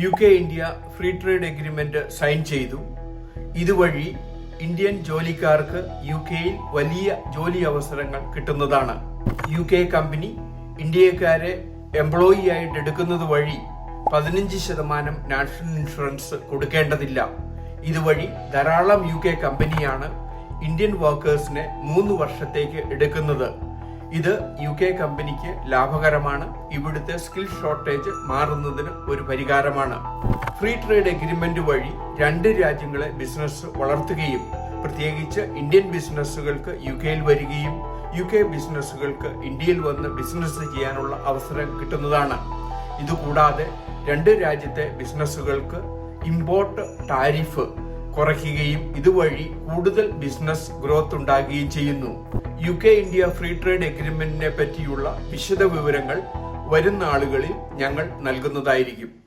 U K India free trade agreement sign ചെയ്തു. ഇതുവഴി Indian ജോലിക്കാർക്ക് യു കെയിൽ വലിയ ജോലി അവസരങ്ങൾ കിട്ടുന്നതാണ്. യു കെ കമ്പനി ഇന്ത്യക്കാരെ എംപ്ലോയി ആയിട്ട് എടുക്കുന്നത് വഴി പതിനഞ്ച് ശതമാനം നാഷണൽ ഇൻഷുറൻസ് കൊടുക്കേണ്ടതില്ല. ഇതുവഴി ധാരാളം യു കെ കമ്പനിയാണ് ഇന്ത്യൻ വർക്കേഴ്സിനെ മൂന്ന് വർഷത്തേക്ക് എടുക്കുന്നത്. ഇത് യു കെ കമ്പനിക്ക് ലാഭകരമാണ്. ഇവിടുത്തെ സ്കിൽ ഷോർട്ടേജ് മാറുന്നതിന് ഒരു പരിഹാരമാണ്. ഫ്രീ ട്രേഡ് എഗ്രിമെന്റ് വഴി രണ്ട് രാജ്യങ്ങളെ ബിസിനസ് വളർത്തുകയും പ്രത്യേകിച്ച് ഇന്ത്യൻ ബിസിനസ്സുകൾക്ക് യു കെയിൽ വരികയും യു കെ ബിസിനസ്സുകൾക്ക് ഇന്ത്യയിൽ വന്ന് ബിസിനസ് ചെയ്യാനുള്ള അവസരം കിട്ടുന്നതാണ്. ഇതുകൂടാതെ രണ്ട് രാജ്യത്തെ ബിസിനസ്സുകൾക്ക് ഇമ്പോർട്ട് ടാരിഫ് കുറയ്ക്കുകയും ഇതുവഴി കൂടുതൽ ബിസിനസ് ഗ്രോത്ത് ഉണ്ടാകുകയും ചെയ്യുന്നു. U K India free trade എഗ്രിമെന്റിനെ പറ്റിയുള്ള വിശദ വിവരങ്ങൾ വരുന്ന ആളുകളിൽ ഞങ്ങൾ നൽകുന്നതായിരിക്കും.